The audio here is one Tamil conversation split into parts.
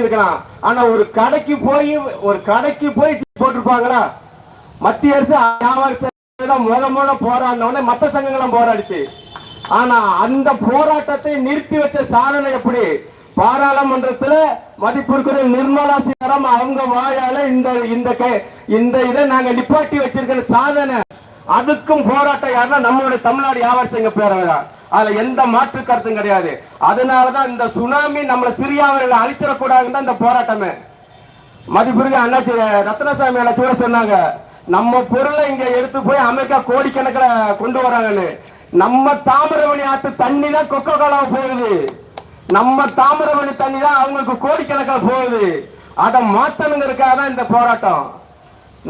இருக்கலாம். ஆனா ஒரு கடைக்கு போய் ஒரு கடைக்கு போய் போட்டிருப்பாங்களா மத்திய அரசு வியாபார சங்கம் முத முத போராடினோடனே மத்த சங்கங்களும் போராடிச்சு. ஆனா அந்த போராட்டத்தை நிறுத்தி வச்ச சாதனை எப்படி? பாராளுமன்றத்துல மதிப்பிற்குரிய நிர்மலா சீதாராம் அவங்க வாயால இந்த இந்த இந்த இதை நாங்க நிப்பாட்டி வச்சிருக்கிற சாதனை. அதுக்கும் போராட்டம் யாருன்னா நம்மளுடைய தமிழ்நாடு வியாபார சங்க பேரவை தான் அதுல எந்த மாற்று கருத்தும் கிடையாது. அதனாலதான் இந்த சுனாமி நம்மள சிரியாவில் அழிச்சிடக்கூடாதுன்னு தான் இந்த போராட்டமே. மதிப்புரிய அண்ணாச்சி ரத்னசாமி அண்ணாச்சி கூட சொன்னாங்க. நம்ம பொருளை இங்க எடுத்து போய் அமெரிக்கா கோடிக்கணக்கில் கொண்டு வராங்கன்னு. நம்ம தாமிரபரணி ஆத்து தண்ணி தான் கொக்கோ கோலா போகுது. நம்ம தாமிரபரணி தண்ணி தான் அவங்களுக்கு கோடிக்கணக்கில் போகுது. அதை மாத்தணுங்கிறதுக்காக தான் இந்த போராட்டம்.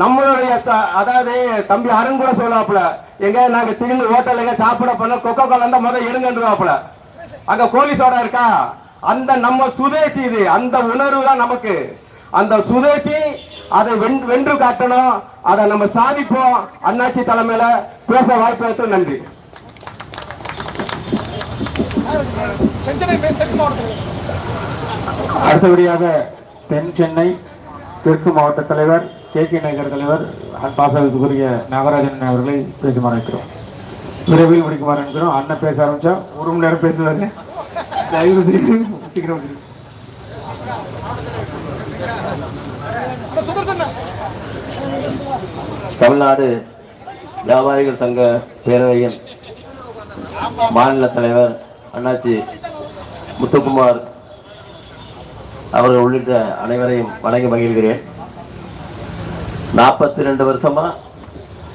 நம்மளுடைய அதாவது தம்பி அருண் கூட சொல்லாப்புல எங்க நாங்க திரும்பி ஹோட்டல் எங்க சாப்பிட போன கொக்கோ கோலா இருந்தா முதல் எடுங்கன்றுவாப்புல. அங்க கோழி சோடா இருக்கா? அந்த நம்ம சுதேசி இது அந்த உணர்வு தான் நமக்கு. அந்த சுதேசி அதை வென்று காட்டணும் அதை நம்ம சாதிப்போம். அண்ணாச்சி தலைமையில பேச வாய்ப்பு நன்றி. தெற்கு அடுத்தபடியாக தென் சென்னை தெற்கு மாவட்ட தலைவர் கே கே நகர் தலைவர் பாசகத்துக்குரிய நாகராஜன் அவர்களை பேசுமாறு இருக்கிறோம் விரைவில் முடிக்குமாறு இருக்கிறோம் அண்ணன் பேச ஆரம்பிச்சா ஒரு மணி நேரம் பேசுவாரு. தயவு செய்து சீக்கிரம் தமிழ்நாடு வியாபாரிகள் சங்க பேரவையின் மாநில தலைவர் அண்ணாச்சி முத்துக்குமார் அவர்கள் உள்ளிட்ட அனைவரையும் வணங்கி மகிழ்கிறேன். நாற்பத்தி ரெண்டு வருஷமா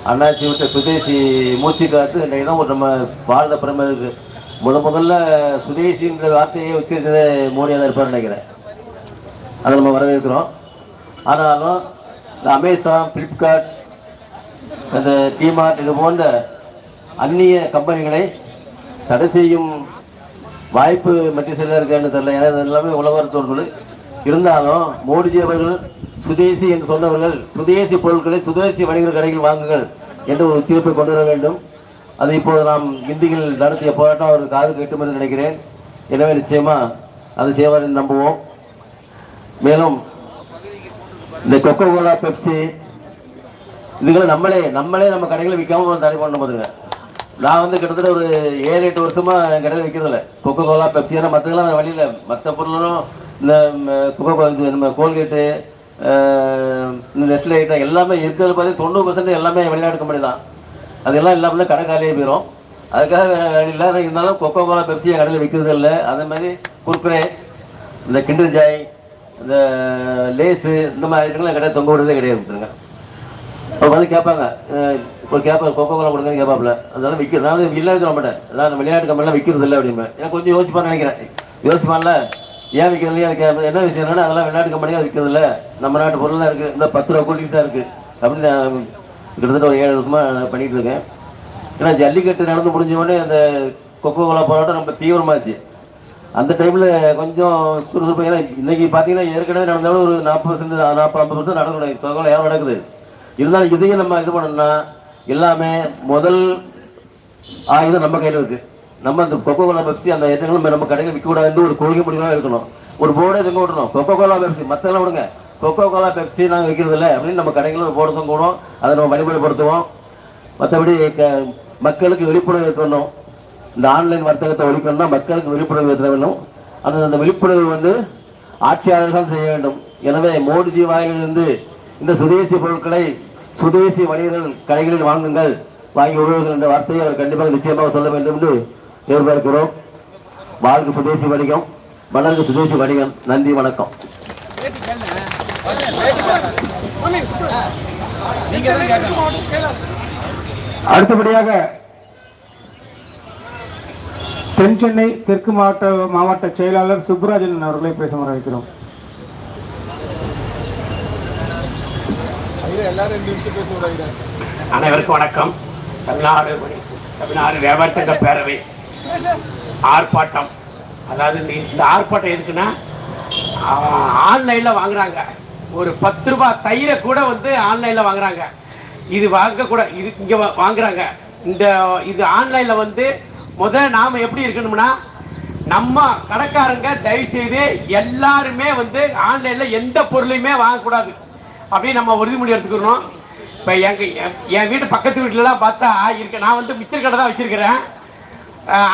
அண்ணாச்சி விட்ட சுதேசி மூச்சு காத்து இன்றைக்கு தான் ஒரு நம்ம பாரத பிரதமருக்கு. முத முதல்ல சுதேசின்ற வார்த்தையை உச்சரித்ததே மோடியாக தான் நினைக்கிறேன். அதை நம்ம வரவேற்கிறோம். ஆனாலும் இந்த அமேசான் ஃப்ளிப்கார்ட் அந்த டிமார்ட் இது போன்ற அந்நிய கம்பெனிகளை தடை செய்யும் வாய்ப்பு மத்திய சில இருக்கான்னு தெரியல. ஏன்னா இது எல்லாமே உலகத்தோடு தொழில் இருந்தாலும் மோடிஜி அவர்கள் சுதேசி என்று சொன்னவர்கள் சுதேசி பொருட்களை சுதேசி வணிகர் கடையில் வாங்குங்கள் என்று ஒரு தீர்ப்பை கொண்டு வர வேண்டும். அது இப்போது நாம் இந்தியில் நடத்திய போராட்டம் அவர் காது கேட்டும் என்று நினைக்கிறேன். எனவே நிச்சயமா அதை செய்வார் என்று நம்புவோம். மேலும் இந்த கொக்கோ கோலா பெப்சி இதுகளை நம்மளே நம்மளே நம்ம கடைகளில் விற்காம தடை பண்ண போதுங்க நான் வந்து கிட்டத்தட்ட ஒரு ஏழு எட்டு வருஷமா என் கடையில் விற்கிறதில்ல. கொக்கோ கோலா பெப்சி ஏன்னா மற்றதெல்லாம் வழியில் மற்ற பொருளும் இந்த கொக்கோ இது நம்ம கோல்கேட்டு இந்த நெஸ்லே ஐட்டம் எல்லாமே இருக்கிறது பார்த்து தொண்ணூறு பர்சன்ட் எல்லாமே வெளிநாட்டு கம்பெனி தான். அதெல்லாம் இல்லாமல் கடை காலியே போயிடும் அதுக்காக இல்லை. இருந்தாலும் கொக்கோ கோலா பெப்சி என் கடையில் விற்கிறது இல்லை. அதே மாதிரி குர்குரே இந்த கிண்டர் ஜாய் இந்த லேஸு இந்த மாதிரி ஐட்டங்கள்லாம் கிடையாது கடையில் தொங்க விடுறதே கிடையாது கொடுத்துருங்க அவங்க வந்து கேட்பாங்க இப்போ கேட்பாங்க கொக்கோ கோலா கொடுங்கன்னு கேட்பாப்புல. அதனால விற்கிறது நான் இல்லை வைக்க மாட்டேன் அதான் வெளிநாட்டு கம்பெனிலாம் விற்கிறது இல்லை அப்படின்னு எனக்கு கொஞ்சம் யோசிப்பான்னு நினைக்கிறேன். யோசிப்பான்ல? ஏன் விற்கிறது எனக்கு என்ன விஷயம் என்னன்னா அதெல்லாம் வெளிநாட்டு கம்பெனியாக விற்கிறது இல்லை நம்ம நாட்டு பொருள் தான் இருக்குது இந்த பத்து ரூபா கூலிங்ஸ் தான் இருக்குது அப்படின்னு நான் கிட்டத்தட்ட ஒரு ஏழு வருஷமாக பண்ணிகிட்டு இருக்கேன். ஏன்னா ஜல்லிக்கட்டு நடந்து முடிஞ்ச உடனே அந்த கொக்கோ கோலா போராட்டம் ரொம்ப தீவிரமாச்சு. அந்த டைமில் கொஞ்சம் சுறுசுறுப்பு ஏன்னா இன்றைக்கி பார்த்தீங்கன்னா ஏற்கனவே நடந்தாலும் ஒரு நாற்பது பர்சன்ட் நாற்பது ஐம்பது பர்சன்ட் நடக்கணும் தொகை ஏன் நடக்குது? இருந்தாலும் இதையும் நம்ம இது பண்ணணும்னா எல்லாமே முதல் ஆயுதம் நம்ம கையில் இருக்குது நம்ம அந்த கொக்கோ கோலா பெப்சி அந்த ஐட்டங்களும் நம்ம கடையில் விற்க கூடாதுன்னு ஒரு கொள்கை முடிவாக இருக்கணும் ஒரு போர்டே எதுவும் விடணும்? கொக்கோ கோலா பெப்சி மற்றெல்லாம் விடுங்க. கொக்கோ கோலா பெப்சி நாங்கள் விற்கிறது இல்லை அப்படின்னு நம்ம கடைகளில் ஒரு போர்டு தொங்கணும் அதை நம்ம வழிமுறைப்படுத்துவோம் மற்றபடி க- மக்களுக்கு விழிப்புணர்வு ஏற்படணும். இந்த ஆன்லைன் வர்த்தகத்தை ஒழிக்கணும்னா மக்களுக்கு விழிப்புணர்வு ஏற்ற வேண்டும். அந்த அந்த விழிப்புணர்வு வந்து ஆட்சியாளர்கள் செய்ய வேண்டும். எனவே மோடிஜி வாயிலிருந்து இந்த சுதேசி பொருட்களை சுதேசி வணிகர்கள் கடைகளில் வாங்குங்கள். வாங்கி விடுவார்கள் என்ற வார்த்தையை அவர் கண்டிப்பாக நிச்சயமாக சொல்ல வேண்டும் என்று தேர்ந்தெடுக்கிறோம். வாழ்க சுதேசி வணிகம் வளர்க சுதேசி வணிகம். நன்றி வணக்கம். அடுத்தபடியாக தென் சென்னை தெற்கு மாவட்ட மாவட்ட செயலாளர் சுப்ராஜன் அவர்களை பேச வரவேற்கிறோம். அனைவருக்கும் வணக்கம். தமிழ்நாடு தமிழ்நாடு வியாபார சங்க பேரவை. ஆர்ப்பாட்டம். அதாவது இந்த ஆர்ப்பாட்டம் எதுக்குன்னா ஆன்லைனில் வாங்குறாங்க. ஒரு பத்து ரூபாய் தயிரை கூட வந்து ஆன்லைனில் வாங்குறாங்க. இது வாங்க கூட இது இங்கே வாங்குறாங்க. இந்த இது ஆன்லைனில் வந்து முதல்ல நாம் எப்படி இருக்கணும்னா நம்ம கடைக்காரங்க தயவு செய்து எல்லாருமே வந்து ஆன்லைன்ல எந்த பொருளையுமே வாங்கக்கூடாது. அப்படின்னு நம்ம உறுதிமொழி எடுத்துக்கணும். இப்போ எங்க என்- என் வீட்டு பக்கத்து வீட்டுலலாம் பார்த்தா இருக்கு நான் வந்து மிச்சர் கடை தான் வச்சிருக்கிறேன்.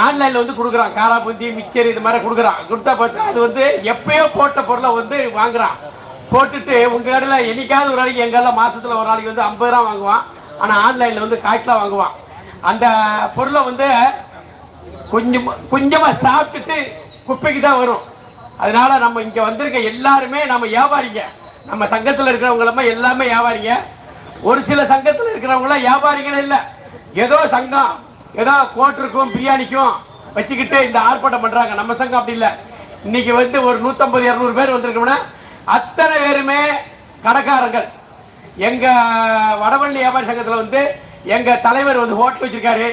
ஆன்லைனில் வந்து கொடுக்குறான். காராபூந்தி மிக்சர் இது மாதிரி கொடுக்குறான். கொடுத்தா பார்த்தா அது வந்து எப்பயோ போட்ட பொருளை வந்து வாங்குறான். போட்டுட்டு உங்க கடையில் என்னைக்காவது ஒரு நாளைக்கு எங்கள் கடையில் மாசத்துல ஒரு நாளைக்கு வந்து ஐம்பது ரூபா வாங்குவான். ஆனால் ஆன்லைனில் வந்து காய்ச்சலாக வாங்குவான். அந்த பொருளை வந்து கொஞ்சம் கொஞ்சமா சாப்பிட்டுட்டு குப்பைக்கு தான் வரும். அதனால நம்ம இங்க வந்திருக்க எல்லாருமே நம்ம வியாபாரிங்க. நம்ம சங்கத்தில் இருக்கிறவங்க எல்லாமே வியாபாரிங்க. ஒரு சில சங்கத்தில் இருக்கிறவங்களாம் வியாபாரிகள் இல்லை. ஏதோ சங்கம். ஏதோ கோட்டருக்கும் பிரியாணிக்கும் வச்சுக்கிட்டு இந்த ஆர்ப்பாட்டம் பண்றாங்க. நம்ம சங்கம் அப்படி இல்லை. இன்னைக்கு வந்து ஒரு நூத்தம்பது இருநூறு பேர் வந்திருக்கோம்னா அத்தனை பேருமே கடைக்காரர்கள். எங்க வடவள்ளி வியாபாரி சங்கத்தில் வந்து எங்க தலைவர் வந்து ஹோட்டல் வச்சிருக்காரு.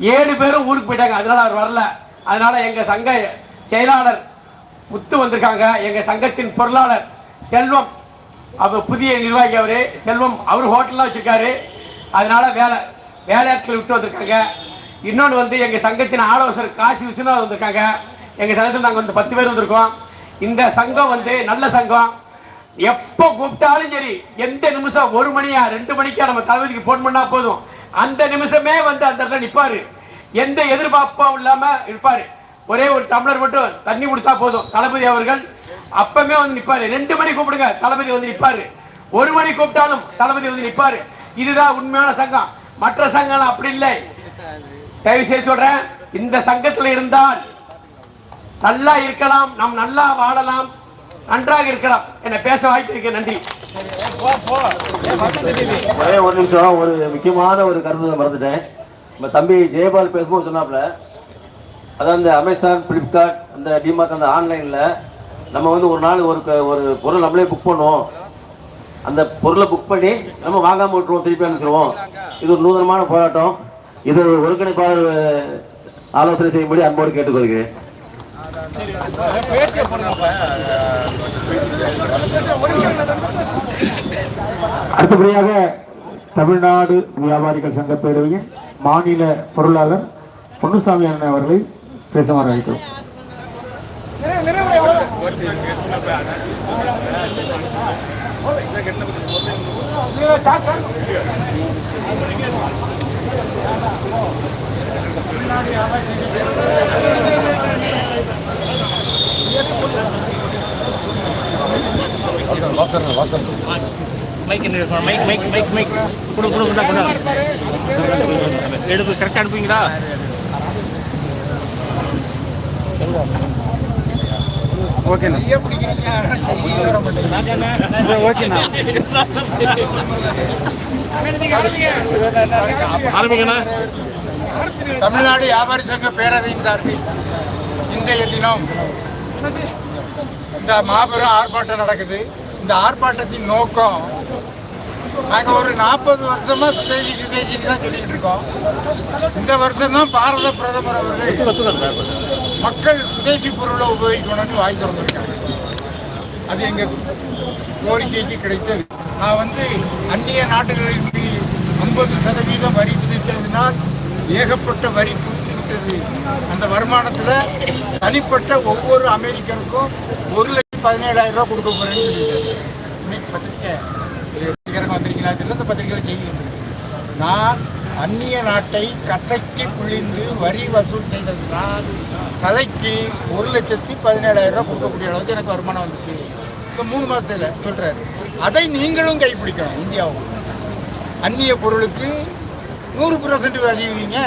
ஏழு பேரும் ஊருக்கு போயிட்டாங்க. அதனால அவர் வரல. அதனால எங்க சங்க செயலாளர் முத்து வந்திருக்காங்க. எங்க சங்கத்தின் பொருளாளர் செல்வம் அவர் புதிய நிர்வாகி அவரு. செல்வம் அவர் ஹோட்டல்லாம் வச்சிருக்காரு. அதனால வேலை வேலையாட்கள் விட்டு வந்திருக்காங்க. இன்னொன்று வந்து எங்கள் சங்கத்தின் ஆலோசகர் காசி விஸ்வநாத் வந்திருக்காங்க. எங்கள் சங்கத்தில் நாங்கள் வந்து பத்து பேர் வந்திருக்கோம். இந்த சங்கம் வந்து நல்ல சங்கம். எப்போ கூப்பிட்டாலும் சரி எந்த நிமிஷம் ஒரு மணியா ரெண்டு மணிக்கா நம்ம தளபதிக்கு போன் பண்ணா போதும். அந்த நிமிஷமே வந்து அந்த இடத்துல நிற்பாரு எந்த எதிர்பார்ப்பும் இல்லாம இருப்பாரு. ஒரே ஒரு டம்ளர் மட்டும் தண்ணி கொடுத்தா போதும். தளபதி அவர்கள் அப்பமே வந்து நிற்பாரு ரெண்டு மணி கூப்பிடுங்க தளபதி வந்து நிற்பாரு ஒரு மணி கூப்பிட்டாலும் தளபதி வந்து நிற்பாரு இதுதான் உண்மையான சங்கம். மற்ற சங்கம் அப்படி இல்லை. தயவு செய்து சொல்றேன் இந்த சங்கத்தில் இருந்தால் நல்லா இருக்கலாம் நாம் நல்லா வாழலாம் நன்றாக இருக்கலாம். என்ன பேச வாய்ப்பு இருக்கு. நன்றி. ஒரே ஒரு நிமிஷம் ஒரு முக்கியமான ஒரு கருத்து மறந்துட்டேன். நம்ம தம்பி ஜெயபால் பேசும்போது சொன்னாப்ல அதான் இந்த அமேசான் பிளிப்கார்ட் அந்த டிமார்ட் அந்த ஆன்லைனில் நம்ம வந்து ஒரு நாள் ஒரு க- ஒரு பொருள் நம்மளே புக் பண்ணுவோம் அந்த பொருளை புக் பண்ணி நம்ம வாங்காம விட்டுருவோம் திருப்பி அனுப்பிச்சிருவோம். இது ஒரு நூதனமான போராட்டம். இது ஒருங்கிணைப்பாளர் ஆலோசனை செய்யும்படி அன்போடு கேட்டுக்கொள்கிறேன். அடுத்தபடியாக தமிழ்நாடு வியாபாரிகள் சங்க பேரவையின் மாநில பொருளாளர் பொன்னுசாமி அண்ணன் அவர்களை பேசுமாறு அழைக்கிறோம். நிறைய நிறைய. Mic mic mic mic mic கொடு கொடு கொண்டா கொண்டா எடுப்பு கரெக்டாக அனுப்புவீங்களா? ஆரம்பிக்கண்ணா. தமிழ்நாடு வியாபாரி சங்க பேரவையின் சார்பில் இன்றைய தினம் இந்த மாபெரும் ஆர்ப்பாட்டம் நடக்குது. இந்த ஆர்ப்பாட்டத்தின் நோக்கம் நாங்கள் ஒரு நாற்பது வருஷமா சுதேசி சுதேசின்னு தான் சொல்லிக்கிட்டு இருக்கோம். இந்த வருஷம் தான் பாரத பிரதமர் அவர்கள் மக்கள் சுதேசி பொருளை உபயோகிக்கணும்னு வாய் திறந்துருக்காங்க. அது எங்கள் கோரிக்கைக்கு கிடைத்தது. நான் வந்து அந்நிய நாடுகளின் ஐம்பது சதவீதம் வரி விதித்ததினால் ஏகப்பட்ட வரி விட்டது அந்த வருமானத்தில் தனிப்பட்ட ஒவ்வொரு அமெரிக்கனுக்கும் ஒரு லட்சம் பதினேழாயிரம் ரூபா கொடுக்க போறேன்னு சொல்லியிருக்காரு இன்னைக்கு பத்திரிக்கை. இது வந்திருக்கீங்களா? தெரியல. அந்த பத்திரிக்கையில் செய்தி வந்திருக்கு. நான் அந்நிய நாட்டை கசக்கி பிழிந்து வரி வசூல் செய்ததுதான் தலைக்கு ஒரு லட்சத்தி பதினேழாயிரம் ரூபாய் கொடுக்கக்கூடிய அளவுக்கு எனக்கு வருமானம் வந்துச்சு. இந்த மூணு மாதத்தில் சொல்கிறாரு அதை நீங்களும் கைப்பிடிக்கணும் இந்தியாவும். அந்நிய பொருளுக்கு நூறு பர்சன்ட் அறிவிங்க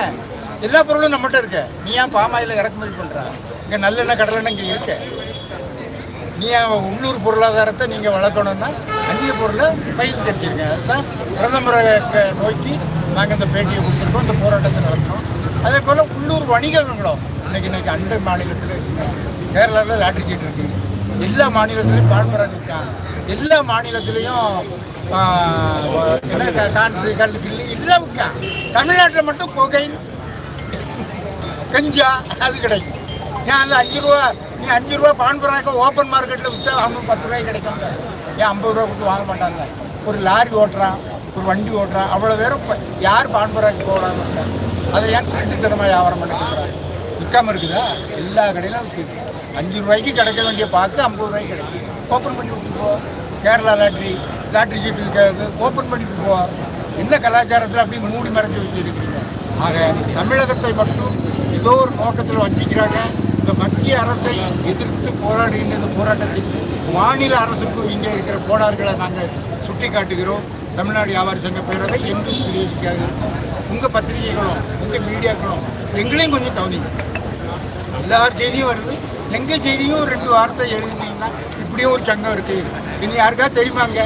எல்லா பொருளும் நம்மகிட்ட இருக்க. நீ ஏன் பாமாயில் இறக்குமதி பண்ணுறா இங்கே நல்லெண்ணெய் கடலெண்ணெய் இங்கே இருக்க. நீ உள்ளூர் பொருளாதாரத்தை நீங்கள் வளர்க்கணும்னா அந்நிய பொருளை பயிர் செஞ்சிருங்க அதுதான் பிரதமரை நோக்கி நாங்கள் இந்த பேட்டியை கொடுத்துருக்கோம் இந்த போராட்டத்தை நடத்துறோம் அதே போல் உள்ளூர் வணிகர்களும் இன்னைக்கு இன்னைக்கு அண்டை மாநிலத்தில் இருக்கு கேரளாவில் லாட்ரி சீட் இருக்கு எல்லா மாநிலத்திலையும் பான்பரன் இருக்கான் எல்லா மாநிலத்திலையும் என்ன கா- கான்சு கல் கில்லி எல்லாம் இருக்கான் தமிழ்நாட்டில் மட்டும் கொகைன் கஞ்சா அது கிடைக்கும். ஏன் அந்த அஞ்சு ரூபா நீ அஞ்சு ரூபா பான்பராக்க ஓப்பன் மார்க்கெட்டில் விற்றா அவனுக்கு பத்து ரூபாய்க்கு கிடைக்கும் ஏன் ஐம்பது ரூபா கொடுத்து வாங்க மாட்டாங்க. ஒரு லாரி ஓட்டுறான் ஒரு வண்டி ஓட்டுறான் அவ்வளோ பேரும் ப- யார் பான்பராக்கு போகலான்னு இருக்காங்க? அதை ஏன் திருட்டுத்தனமாக வியாபாரம் பண்ணிக்கிறாங்க விற்காம இருக்குதா? எல்லா கடையிலும் விற்கிது அஞ்சு ரூபாய்க்கு கிடைக்க வேண்டிய பார்த்து ஐம்பது ரூபாய்க்கு கிடைக்கும். ஓப்பன் பண்ணி விட்டு கேரளா லாட்ரி லாட்ரி சீட்டு இருக்கிறது ஓப்பன் பண்ணி போ. என்ன கலாச்சாரத்தில் அப்படியே மூடி மறைஞ்சு வச்சிருக்கிறீங்க? ஆக தமிழகத்தை மட்டும் ஏதோ ஒரு நோக்கத்தில் வச்சிக்கிறாங்க. இந்த மத்திய அரசை எதிர்த்து போராடுகின்ற இந்த போராட்டத்தில் மாநில அரசுக்கு இங்கே இருக்கிற கோளாறுகளை நாங்கள் சுட்டி காட்டுகிறோம் தமிழ்நாடு வியாபாரி சங்க பேரவை என்றும் சுதேசிக்காக இருக்கும். உங்கள் பத்திரிகைகளும் உங்கள் மீடியாக்களும் எங்களையும் கொஞ்சம் கவனிங்க. எல்லா செய்தியும் வருது. எங்கள் செய்தியும் ஒரு ரெண்டு வார்த்தை எழுதினீங்கன்னா இப்படியும் ஒரு சங்கம் இருக்குது இன்னும் யாருக்கா தெரியுமாங்க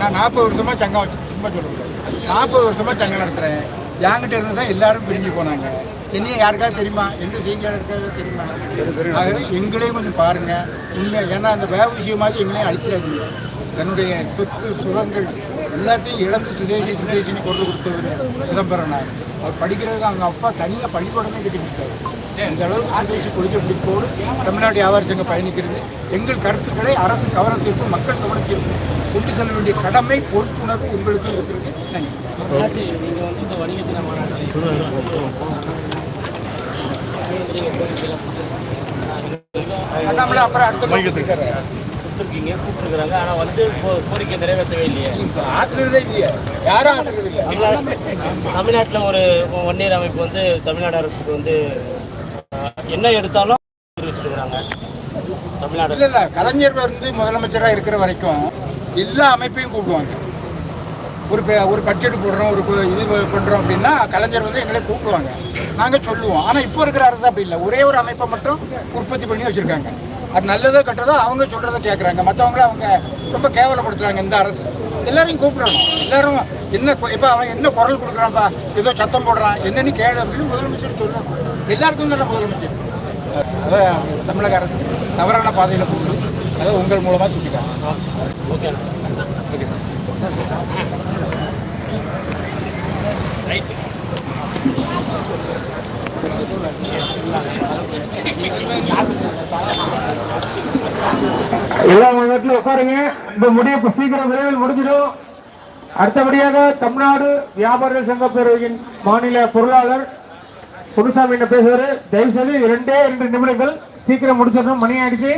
நான் நாற்பது வருஷமாக சங்கம் ரொம்ப சும்மா சொல்லுவேன் நாற்பது வருஷமாக சங்கம் நடத்துகிறேன் என்கிட்ட இருந்து தான் எல்லாரும் பிரிஞ்சு போனாங்க. என்னையும் யாருக்காவது தெரியுமா? எந்த செய்தியாளருக்காக தெரியுமா? ஆகவே எங்களையும் கொஞ்சம் பாருங்கள் உண்மை ஏன்னா அந்த வேக மாதிரி எங்களையும் அழிச்சிடாதீங்க. தன்னுடைய சொத்து சுகங்கள் எல்லாத்தையும் இழந்து சுதேசி சுதேசின்னு கொண்டு கொடுத்தவர் சிதம்பரம் அவர் படிக்கிறதுக்கு அவங்க அப்பா தனியாக பள்ளிக்கூடமே கட்டி கொடுத்தாரு. இந்த அளவுக்கு சுதேசி கொள்கை பிடிப்போடு தமிழ்நாடு வியாபார சங்கம் பயணிக்கிறது. எங்கள் கருத்துக்களை அரசு கவனத்திற்கும் மக்கள் கவனத்திற்கும் கொண்டு செல்ல வேண்டிய கடமை பொறுப்புணர்வு உங்களுக்கு இருக்கிறது. நன்றி. நீங்கள் வந்து இந்த வணிக மாநாட்டில் அண்ணாமலை அப்புறம் அடுத்த கொடுத்துருக்காரு கொடுத்துருக்கீங்க கூப்பிட்டுருக்காங்க ஆனா வந்து கோ- கோரிக்கை நிறைவேற்றவே இல்லையே இப்போ ஆத்துறதே இல்லையா யாரும் ஆத்துறது இல்லையா தமிழ்நாட்டு- தமிழ்நாட்டுல ஒரு வன்னியர் அமைப்பு வந்து தமிழ்நாடு அரசுக்கு வந்து என்ன எடுத்தாலும் தெரிவிச்சிருக்கிறாங்க தமிழ்நாடு இல்ல இல்ல. கலைஞர் வந்து முதலமைச்சராக இருக்கிற வரைக்கும் எல்லா அமைப்பையும் கூப்பிடுவாங்க. ஒரு பே- ஒரு பட்ஜெட் போடுறோம் ஒரு இது பண்ணுறோம் அப்படின்னா கலைஞர் வந்து எங்களை கூப்பிடுவாங்க. நாங்கள் சொல்லுவோம். ஆனால் இப்போ இருக்கிற அரசு அப்படி இல்லை. ஒரே ஒரு அமைப்பை மட்டும் உற்பத்தி பண்ணி வச்சுருக்காங்க. அது நல்லதோ கெட்டதோ அவங்க சொல்கிறத கேட்குறாங்க மற்றவங்கள அவங்க ரொம்ப கேவலப்படுத்துகிறாங்க இந்த அரசு. எல்லாரையும் கூப்பிடணும். எல்லாரும் என்ன இப்போ அவன் என்ன குரல் கொடுக்குறான்ப்பா? ஏதோ சத்தம் போடுறான். என்னன்னு கேளு அப்படின்னு முதலமைச்சர் சொல்லணும். எல்லாருக்கும் தானே முதலமைச்சர். அதான் தமிழக அரசு தவறான பாதையில் போகுது. அதை உங்கள் மூலமாக சுட்டிக்காங்க ஓகே எல்லா இடத்துல உட்காருங்க. இந்த முடிவு சீக்கிரம் விரைவில் முடிஞ்சிடும். அடுத்தபடியாக தமிழ்நாடு வியாபாரிகள் சங்க பேரவையின் மாநில பொருளாளர் குருசாமி என்ன பேசுவாரு? தயவு செய்து இரண்டே இரண்டு நிமிடங்கள் சீக்கிரம் முடிச்சிடணும். மணி ஆயிடுச்சு.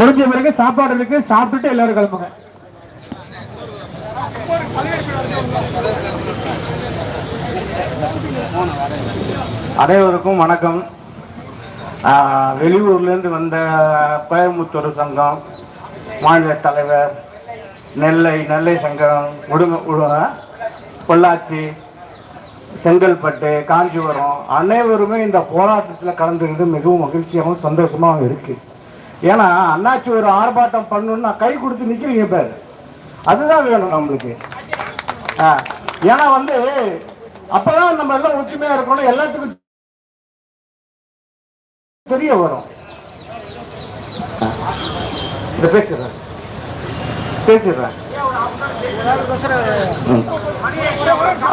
முடிஞ்ச பிறகு சாப்பாடு இருக்கு. சாப்பிட்டுட்டு எல்லாரும் கிளம்புங்க. அனைவருக்கும் வணக்கம். வெளியூர்லேருந்து வந்த கோயம்புத்தூர் சங்கம் மாநில தலைவர் நெல்லை நெல்லை சங்கம் உடும பொள்ளாச்சி செங்கல்பட்டு காஞ்சிபுரம் அனைவருமே இந்த போராட்டத்தில் கலந்துக்கிட்டு மிகவும் மகிழ்ச்சியாகவும் சந்தோஷமாகவும் இருக்குது ஏன்னா அண்ணாச்சி ஒரு ஆர்ப்பாட்டம் பண்ணணுன்னா கை கொடுத்து நிற்கிறீங்க பேர். அதுதான் வேணும் நம்மளுக்கு. ஏன்னா வந்து அப்பதான் நம்ம எல்லாம் ஒற்றுமையா இருக்கணும். எல்லாத்துக்கும் தெரிய வரும். இந்த பேசுறேன் பேசிடுறேன்.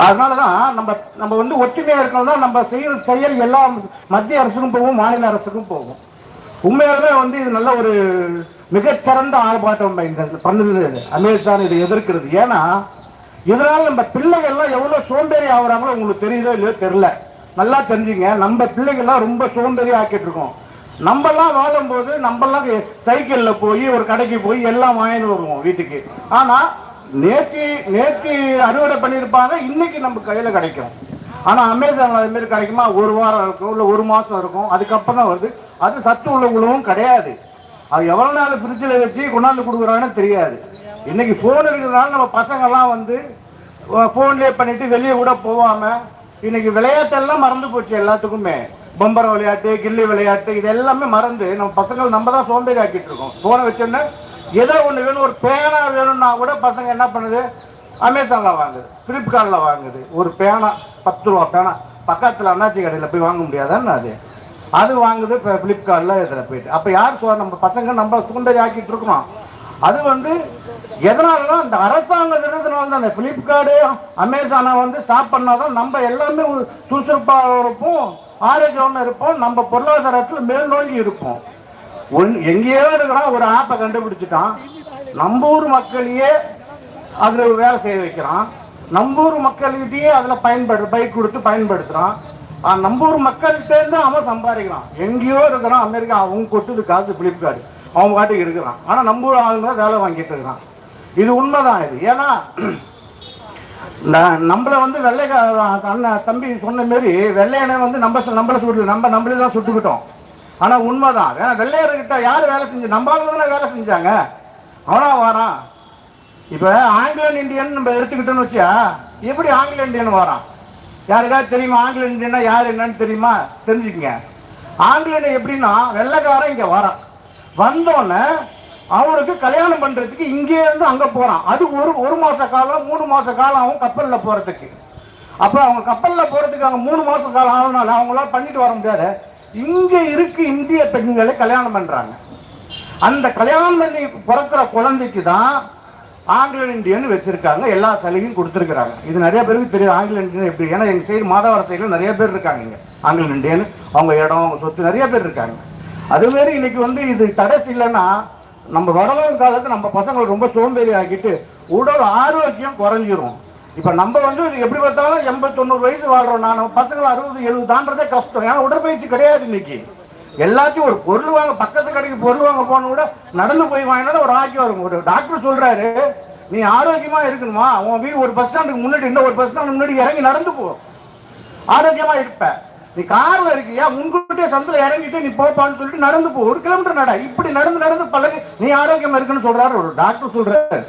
அதனாலதான் நம்ம நம்ம வந்து ஒற்றுமையா இருக்கணும் நம்ம செய்யற செயல் எல்லா மத்திய அரசுக்கும் போகும் மாநில அரசுக்கும் போகும். உண்மையாலுமே வந்து இது நல்ல ஒரு மிகச்சிறந்த ஆர்ப்பாட்டம் இந்த பண்ணுது அமேசான் இதை எதிர்க்கிறது. ஏன்னா இதனால நம்ம பிள்ளைகள்லாம் எவ்வளவு சோம்பேறி ஆகுறாங்களோ உங்களுக்கு தெரியுதோ இல்லையோ தெரியல நல்லா தெரிஞ்சுங்க. நம்ம பிள்ளைகள்லாம் ரொம்ப சோம்பேறி ஆக்கிட்டு இருக்கோம். நம்மெல்லாம் வாழும்போது நம்மெல்லாம் சைக்கிள்ல போய் ஒரு கடைக்கு போய் எல்லாம் வாங்கிட்டு வருவோம் வீட்டுக்கு. ஆனா நேற்று நேற்று அறுவடை பண்ணியிருப்பாங்க. இன்னைக்கு நம்ம கையில கிடைக்கும். ஆனால் அமேசானில் அது கிடைக்குமா? ஒரு வாரம் இருக்கும் இல்லை ஒரு மாதம் இருக்கும். அதுக்கப்புறம் தான் வருது. அது சத்து உள்ள உணவும் கிடையாது. அது எவ்வளோ நாள் ஃப்ரிட்ஜில் வச்சு கொண்டாந்து கொடுக்குறாங்கன்னு தெரியாது. இன்னைக்கு ஃபோன் இருக்கிறதுனால நம்ம பசங்கெல்லாம் வந்து ஃபோன்லேயே பண்ணிவிட்டு வெளியே கூட போகாமல் இன்னைக்கு விளையாட்டெல்லாம் மறந்து போச்சு எல்லாத்துக்குமே. பம்பரம் விளையாட்டு கில்லி விளையாட்டு இது எல்லாமே மறந்து நம்ம பசங்கள் நம்ம தான் சோம்பேறி ஆக்கிட்டு இருக்கோம் ஃபோனை வச்சோன்னா ஏதோ ஒன்று வேணும் ஒரு பேனா வேணும்னா கூட பசங்க என்ன பண்ணுது? அமேசானில் வாங்குது ஃப்ளிப்கார்ட்டில் வாங்குது. ஒரு பேனா பத்து ரூபா பேனா. பக்கத்தில் அண்ணாச்சி கடையில் போய் வாங்க முடியாதான்னு அது. அது வாங்குது இப்போ ஃப்ளிப்கார்ட்டில் இதில் போயிட்டு. அப்போ யார் சொல் நம்ம பசங்க நம்ம சுண்டை ஆக்கிட்டு இருக்கிறோம். அது வந்து எதனாலதான் இந்த அரசாங்கம் இருந்ததுனால தான். அந்த ஃப்ளிப்கார்டு அமேசானை வந்து ஸ்டாப் பண்ணாதான் நம்ம எல்லாமே ஒரு சுறுசுறுப்பாக இருப்போம் ஆரோக்கியமாக இருப்போம் நம்ம பொருளாதாரத்தில் மேல் நோக்கி இருப்போம். ஒன் எங்கேயோ இருக்கிறான் ஒரு ஆப்பை கண்டுபிடிச்சிட்டான். நம்ம ஊர் மக்களையே அதில் வேலை செய்ய வைக்கிறான். நம்பூர் மக்கள்கிட்டயே அதில் பயன்படு பைக் கொடுத்து பயன்படுத்துகிறான் நம்பூர் மக்கள்கிட்டேருந்து அவன் சம்பாதிக்கிறான். எங்கேயோ இருக்கிறான் அமெரிக்கா அவங்க கொட்டுது காசு பிளிப்கார்டு அவன் பாட்டுக்கு இருக்கிறான். ஆனால் நம்ம ஆளுங்க வேலை வாங்கிட்டு இருக்கிறான். இது உண்மைதான் இது. ஏன்னா நான் நம்மள வந்து வெள்ளைக்கா அண்ணன் தம்பி சொன்ன மாரி வெள்ளையனை வந்து நம்ம நம்மள சுட்டு நம்ம நம்மளே தான் சுட்டுக்கிட்டோம். ஆனால் உண்மைதான். ஏன்னா வெள்ளையர்கிட்ட யார் வேலை செஞ்சு நம்ம ஆளுங்க வேலை செஞ்சாங்க. அவனா வாரான். இப்ப ஆங்கிலன் இந்தியன் நம்ம எடுத்துக்கிட்டோம்னு வச்சா எப்படி ஆங்கில இந்தியன் வரான் யாருக்காவது தெரியுமா? ஆங்கில இந்தியன்னா யார் என்னன்னு தெரியுமா? தெரிஞ்சுக்கங்க. ஆங்கிலன் எப்படின்னா வெள்ளக்காரன் இங்க வரான் வந்தோடனே அவனுக்கு கல்யாணம் பண்றதுக்கு இங்கே இருந்து அங்க போறான். அது ஒரு ஒரு மாச காலம் மூணு மாச காலம் ஆகும் கப்பல்ல போறதுக்கு. அப்ப அவங்க கப்பல்ல போறதுக்கு அவங்க மூணு மாச காலம் ஆகுனால அவங்களால பண்ணிட்டு வர முடியாது. இங்க இருக்கு இந்திய பெண்களை கல்யாணம் பண்றாங்க. அந்த கல்யாணம் பண்ணி பிறக்கிற குழந்தைக்கு தான் ஆங்கில இந்தியன் வச்சிருக்காங்க எல்லா சலுகையும் கொடுத்துருக்காங்க இது நிறைய பேருக்கு தெரியும் ஆங்கில இந்தியன் எப்படி? ஏன்னா எங்கள் சைடு மாதவர சைடில் நிறைய பேர் இருக்காங்க இங்கே. ஆங்கில இந்தியன் அவங்க இடம் அவங்க சொத்து நிறைய பேர் இருக்காங்க. அதுமாரி இன்னைக்கு வந்து இது கடைசி இல்லைன்னா நம்ம வரலாறு காலத்தில் நம்ம பசங்களை ரொம்ப சோம்பேறி ஆக்கிட்டு உடல் ஆரோக்கியம் குறைஞ்சிரும். இப்போ நம்ம வந்து எப்படி பார்த்தாலும் எண்பத்தொண்ணூறு வயசு வாழ்றோம் நான் பசங்களை அறுபது எழுபது தாண்டதே கஷ்டம். ஏன்னா உடற்பயிற்சி கிடையாது இன்னைக்கு. எல்லாத்தையும் ஒரு பொருள் வாங்க பக்கத்து கடைக்கு பொருள் வாங்க போன கூட நடந்து போய் வாங்கினாலும் ஒரு ஆக்கியம் இருக்கும் ஒரு டாக்டர் சொல்றாரு நீ ஆரோக்கியமா இருக்கணுமா? உன் வீடு ஒரு பஸ் ஸ்டாண்டுக்கு முன்னாடி இன்னும் ஒரு பஸ் ஸ்டாண்ட் முன்னாடி இறங்கி நடந்து போ. ஆரோக்கியமா இருப்ப. நீ கார்ல இருக்கியா? முன்கூட்டியே சந்தில இறங்கிட்டு நீ போப்பான்னு சொல்லிட்டு நடந்து போ. ஒரு கிலோமீட்டர் நட. இப்படி நடந்து நடந்து பழகு. நீ ஆரோக்கியமா இருக்குன்னு சொல்றாரு. ஒரு டாக்டர் சொல்றாரு.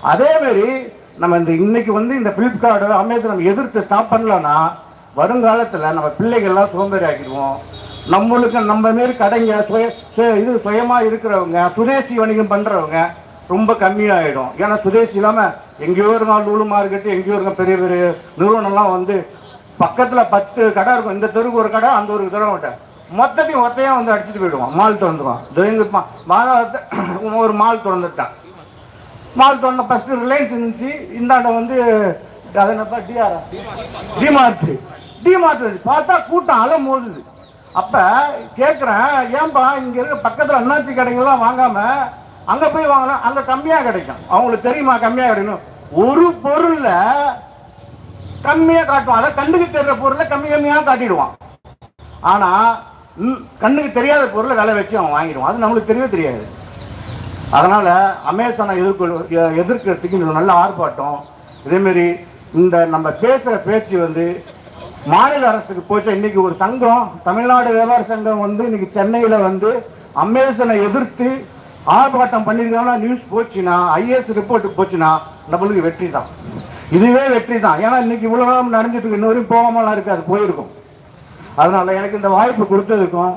அதே மாதிரி நம்ம இந்த இன்னைக்கு வந்து இந்த பிளிப்கார்டு அமேசான் நம்ம எதிர்த்து ஸ்டாப் பண்ணலன்னா வருங்காலத்தில் நம்ம பிள்ளைகள்லாம் சுதந்திரம் ஆக்கிடுவோம் நம்மளுக்கு நம்ம மாரி கடைங்க சுய இது சுயமா இருக்கிறவங்க சுதேசி வணிகம் பண்றவங்க ரொம்ப கம்மியாயிடும். ஏன்னா சுதேசி இல்லாம எங்கேயோ இருக்கான் லூலு மார்க்கெட்டு எங்கேயோ இருக்க பெரிய பெரிய நிறுவனம்லாம் வந்து பக்கத்துல பத்து கடை இருக்கும். இந்த தெருவுக்கு ஒரு கடை அந்த ஒரு தடவை விட்டேன். மொத்தத்தையும் ஒத்தையா வந்து அடிச்சுட்டு போயிடுவான். மால் திறந்துருவான் இதோ ஒரு மால் திறந்துட்டான். மால் திறந்த ஃபர்ஸ்ட் ரிலையன்ஸ் இருந்துச்சு. இந்தாண்ட வந்து அது என்னப்பா டிஆர் டிமார்ட். டிமார்ட் பார்த்தா கூட்டம் அலை மோதுது. அப்ப கேக்குறேன் ஏன்பா இங்க இருக்க பக்கத்துல அண்ணாச்சி கடைகள்லாம் வாங்காம அங்க போய் வாங்கினா அங்க கம்மியா கிடைக்கும். அவங்களுக்கு தெரியுமா கம்மியா கிடைக்கும் ஒரு பொருள்ல கம்மியா காட்டுவான். அதை கண்ணுக்கு தெரிற பொருளை கம்மி கம்மியா காட்டிடுவான். ஆனா ம், கண்ணுக்கு தெரியாத பொருளை விலை வச்சு அவன் வாங்கிடுவான். அது நம்மளுக்கு தெரியவே தெரியாது. அதனால அமேசானை எதிர்கொள் எதிர்க்கிறதுக்கு நல்ல ஆர்ப்பாட்டம். இதேமாரி இந்த நம்ம பேசுகிற பேச்சு வந்து மாநில அரசுக்கு போயிட்டு இன்னைக்கு ஒரு சங்கம் தமிழ்நாடு வியாபார சங்கம் வந்து இன்னைக்கு சென்னையில வந்து அமேசனை எதிர்த்து ஆர்ப்பாட்டம் பண்ணிருக்காங்கன்னா நியூஸ் போச்சுன்னா ஐஏஎஸ் ரிப்போர்ட் போச்சுன்னா நம்மளுக்கு வெற்றி தான். இதுவே வெற்றி தான். ஏன்னா இன்னைக்கு இவ்வளவு நேரம் நடந்துட்டு இருக்கு இன்னொரு போகாமலாம் இருக்காது போயிருக்கும். அதனால எனக்கு இந்த வாய்ப்பு கொடுத்ததுக்கும்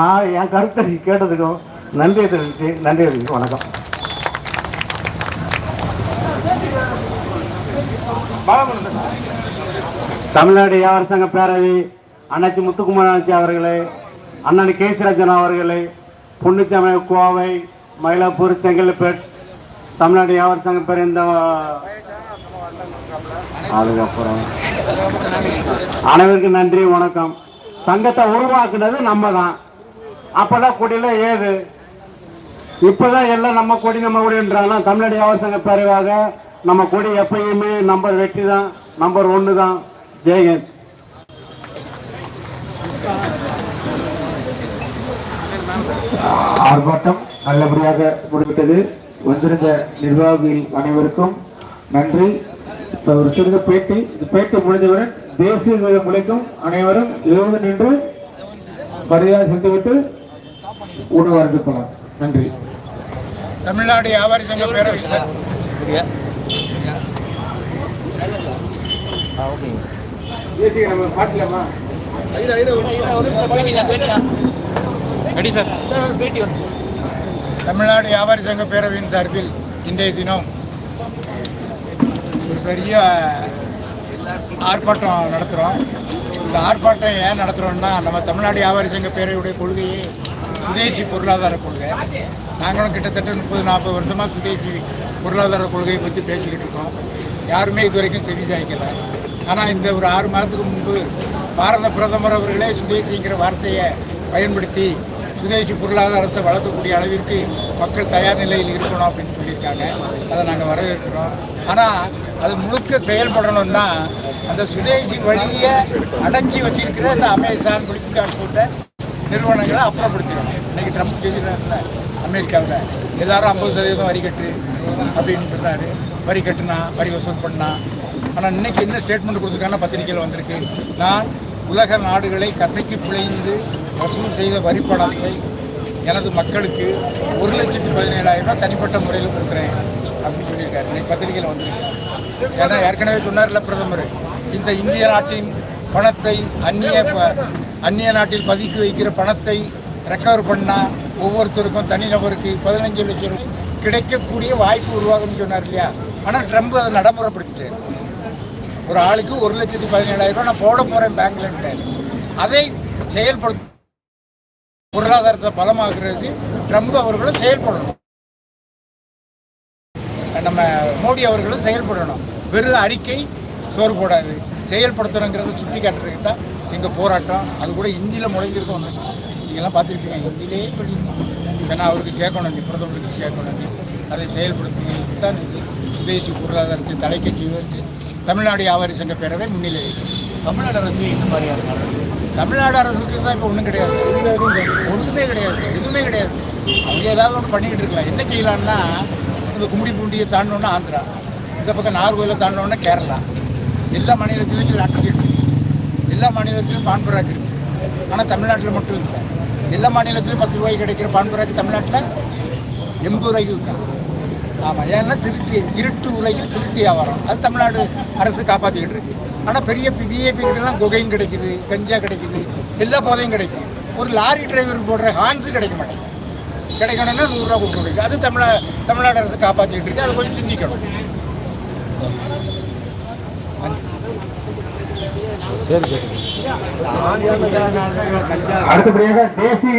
நான் என் கருத்தை கேட்டதுக்கும் நன்றியை தெரிவித்து நன்றி தெரிவித்து வணக்கம். தமிழ்நாடு வியாபார சங்க பேரவை அண்ணாச்சி முத்துக்குமார் அண்ணாச்சி அவர்களே அண்ணன் கேசராஜன் அவர்களே பொன்னுச்சாமி கோவை மயிலாப்பூர் செங்கல்பேட் தமிழ்நாடு வியாபார சங்க பேர் இந்த அதுக்கப்புறம் அனைவருக்கும் நன்றி வணக்கம். சங்கத்தை உருவாக்குனது நம்ம தான் அப்பதான் கொடியில ஏது? இப்பதான் எல்லாம் நம்ம கொடி நம்ம கொடின்றாங்க தமிழ்நாடு வியாபார சங்க பேரவாக நம்ம கொடி எப்பயுமே நம்பர் வெட்டி தான் நம்பர் ஒன்று தான் ஜெயகந்த் ஆர்ப்பாட்டம் நல்லபடியாக முடிவிட்டது வந்திருந்த நிர்வாகிகள் அனைவருக்கும் நன்றி. இப்ப ஒரு சிறிது பேட்டி இந்த பேட்டி முடிந்தவுடன் தேசிய கீதம் முளைக்கும். அனைவரும் எழுந்து நின்று மரியாதை சென்றுவிட்டு உணவு அருந்துக்கலாம் நன்றி. தமிழ்நாடு வியாபாரி சங்க பேரவை தமிழ்நாடு வியாபாரி சங்க பேரவையின் சார்பில் இன்றைய தினம் ஒரு பெரிய ஆர்ப்பாட்டம் நடத்துகிறோம் இந்த ஆர்ப்பாட்டம் ஏன் நடத்துகிறோம்னா நம்ம தமிழ்நாடு வியாபாரி சங்க பேரவையுடைய கொள்கையே சுதேசி பொருளாதார கொள்கை. நாங்களும் கிட்டத்தட்ட முப்பது நாற்பது வருஷமாக சுதேசி பொருளாதார கொள்கையை பற்றி பேசிக்கிட்டு இருக்கோம். யாருமே இது வரைக்கும் செவி சாய்க்கல. ஆனால் இந்த ஒரு ஆறு மாதத்துக்கு முன்பு பாரத பிரதமர் அவர்களே சுதேசிங்கிற வார்த்தையை பயன்படுத்தி சுதேசி பொருளாதாரத்தை வளர்க்கக்கூடிய அளவிற்கு மக்கள் தயார் நிலையில் இருக்கணும் அப்படின்னு சொல்லியிருக்காங்க. அதை நாங்கள் வரவேற்கிறோம். ஆனால் அது முழுக்க செயல்படணும்னா அந்த சுதேசி வழியை அடைச்சி வச்சிருக்கிற அந்த அமேசான் பிளிப்கார்ட் போட்ட நிறுவனங்களை அப்புறப்படுத்திடணும். இன்னைக்கு ட்ரம்ப் சொல்லிடுறாருல அமெரிக்காவில். எல்லாரும் ஐம்பது சதவீதம் வரி கட்டு அப்படின்னு சொன்னார் வரி கட்டுனா வரி வசூல் பண்ணா ஆனால் இன்னைக்கு என்ன ஸ்டேட்மெண்ட் கொடுத்துருக்காங்கன்னா பத்திரிகையில் வந்திருக்கு. நான் உலக நாடுகளை கசக்கி பிழைந்து வசூல் செய்த வரி எனது மக்களுக்கு ஒரு லட்சத்தி பதினேழாயிரம் ரூபாய் தனிப்பட்ட முறையில் கொடுக்குறேன் அப்படின்னு சொல்லியிருக்காரு. இன்னைக்கு பத்திரிகையில் வந்திருக்கு. ஏன்னா ஏற்கனவே சொன்னார்ல பிரதமர் இந்த இந்திய நாட்டின் பணத்தை அந்நிய ப- அந்நிய நாட்டில் பதுக்கி வைக்கிற பணத்தை ரெக்கவர் பண்ணால் ஒவ்வொருத்தருக்கும் தனிநபருக்கு பதினஞ்சு லட்சம் கிடைக்கக்கூடிய வாய்ப்பு உருவாகும்னு சொன்னார் இல்லையா? ஆனால் ட்ரம்ப் அதை நடைமுறைப்படுத்திட்டார். ஒரு ஆளுக்கு ஒரு லட்சத்தி பதினேழாயிரம் ரூபாய் நான் போட போகிறேன் பேங்க்லன்ட்டு அதை செயல்படுத்த பொருளாதாரத்தை பலமாக்குறதுக்கு ட்ரம்ப் அவர்களும் செயல்படணும். நம்ம மோடி அவர்களும் செயல்படணும். வெறும் அறிக்கை சோறு போடாது. செயல்படுத்தணுங்கிறத சுட்டி காட்டுறதுக்கு தான் எங்கள் போராட்டம். அது கூட ஹிந்தியில் முழங்கிருக்கோம் வந்து நீங்கள்லாம் பார்த்துருக்கீங்க ஹிந்திலே சொல்லியிருக்கோம் ஏன்னா அவருக்கு கேட்கணும். நீ பிரதமருக்கு கேட்கணும். நீ அதை செயல்படுத்துறதுக்கு தான் இது. சுதேசி பொருளாதாரத்தை தலைக்க செய்வதற்கு தமிழ்நாடு வியாபாரி சங்க பேரவை முன்னிலை தமிழ்நாடு அரசு இந்த மாதிரியான தமிழ்நாடு அரசுக்கு தான் இப்போ ஒன்றும் கிடையாது. ஒன்றுமே கிடையாது. எதுவுமே கிடையாது. அவங்க ஏதாவது ஒன்று பண்ணிக்கிட்டு இருக்கலாம். என்ன செய்யலாம்னா இந்த கும்மிடி பூண்டியை தாண்டோன்னா ஆந்திரா. இந்த பக்கம் நாகர்கோயிலை தாண்டோன்னா கேரளா. எல்லா மாநிலத்திலும் லாட்டரி இருக்கு. எல்லா மாநிலத்திலும் பான்பராக் இருக்கு. ஆனால் தமிழ்நாட்டில் மட்டும் இல்லை. எல்லா மாநிலத்திலும் பத்து ரூபாய்க்கு கிடைக்கிற பான்பராக் தமிழ்நாட்டில் எண்பது ரூபாய்க்கு இருக்காங்க ஆமாம் ஏன்னா திருட்டு இருட்டு உலகில் திருட்டு வியாபாரம் அது தமிழ்நாடு அரசு காப்பாற்றிக்கிட்டு இருக்கு. ஆனால் பெரிய விஐபிக்கெல்லாம் கொகையும் கிடைக்குது கஞ்சா கிடைக்குது எல்லா போதையும் கிடைக்குது. ஒரு லாரி டிரைவர் போடுற ஹான்ஸு கிடைக்க மாட்டேங்குது. கிடைக்கணும்னா நூறுரூவா கொடுக்க முடியும் அது தமிழ தமிழ்நாடு அரசு காப்பாற்றிக்கிட்டு இருக்கு. அதை கொஞ்சம் சிந்திக்கணும். அடுத்தபடியாக தேசிய